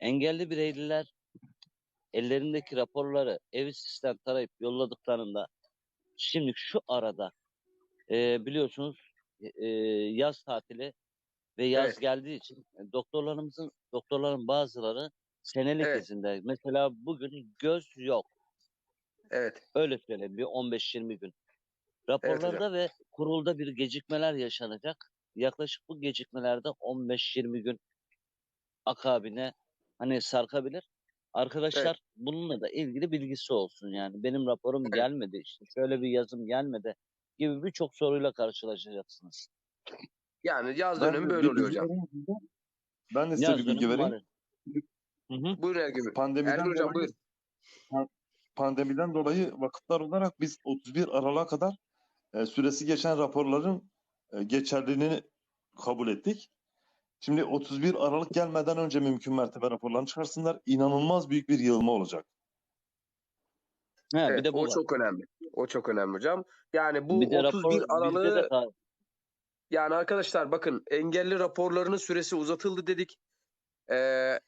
Engelli bireyliler ellerindeki raporları evi sistem tarayıp yolladıklarında şimdi şu arada e, biliyorsunuz e, yaz tatili ve yaz Evet. geldiği için e, doktorlarımızın doktorların bazıları senelik Evet. izinde. Mesela bugün göz yok. Evet. Öyle söyleyeyim bir 15-20 gün. Raporlarda ve kurulda bir gecikmeler yaşanacak. Yaklaşık bu gecikmelerde 15-20 gün akabine hani sarkabilir. Arkadaşlar bununla da ilgili bilgisi olsun yani. Benim raporum Evet. gelmedi işte şöyle bir yazım gelmedi gibi birçok soruyla karşılaşacaksınız. Yani yaz Ben dönemi de böyle oluyor hocam. Ben de size Yaz bir bilgi vereyim. var. Hı hı. Ergün. Pandemiden Ergün hocam dolayı, buyur. pandemiden dolayı vakıflar olarak biz 31 Aralık'a kadar e, süresi geçen raporların e, geçerliliğini kabul ettik. Şimdi 31 Aralık gelmeden önce mümkün mertebe raporlarını çıkarsınlar. İnanılmaz büyük bir yığılma olacak. Ha, Evet, bir de bu o var. çok önemli. O çok önemli hocam. Yani bu bir de 31 rapor Aralık'ı yani arkadaşlar bakın engelli raporlarının süresi uzatıldı dedik. Ee,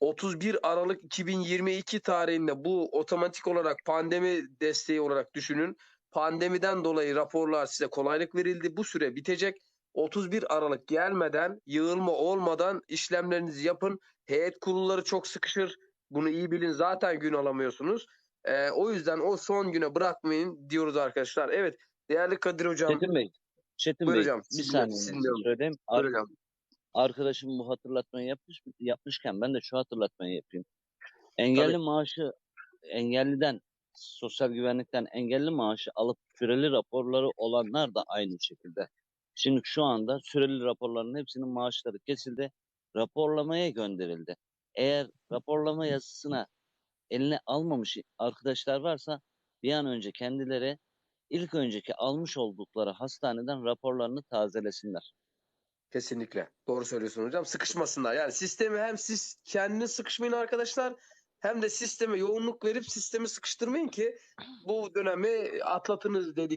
31 Aralık 2022 tarihinde bu otomatik olarak pandemi desteği olarak düşünün. Pandemiden dolayı raporlar size kolaylık verildi. Bu süre bitecek. 31 Aralık gelmeden, yığılma olmadan işlemlerinizi yapın. Heyet kurulları çok sıkışır. Bunu iyi bilin. Zaten gün alamıyorsunuz. Ee, o yüzden o son güne bırakmayın diyoruz arkadaşlar. Evet, değerli Kadir Hocam. Çetin Bey. Çetin Bey hocam, bir saniye dinliyorum. söyleyeyim. Ar- hocam. arkadaşım bu hatırlatmayı yapmış yapmışken ben de şu hatırlatmayı yapayım. Engelli Tabii. maaşı engelliden sosyal güvenlikten engelli maaşı alıp süreli raporları olanlar da aynı şekilde. Şimdi şu anda süreli raporların hepsinin maaşları kesildi. Raporlamaya gönderildi. Eğer raporlama yazısına eline almamış arkadaşlar varsa bir an önce kendileri ilk önceki almış oldukları hastaneden raporlarını tazelesinler. Kesinlikle. Doğru söylüyorsun hocam. Sıkışmasınlar. Yani sistemi hem siz kendiniz sıkışmayın arkadaşlar hem de sisteme yoğunluk verip sistemi sıkıştırmayın ki bu dönemi atlatınız dedik.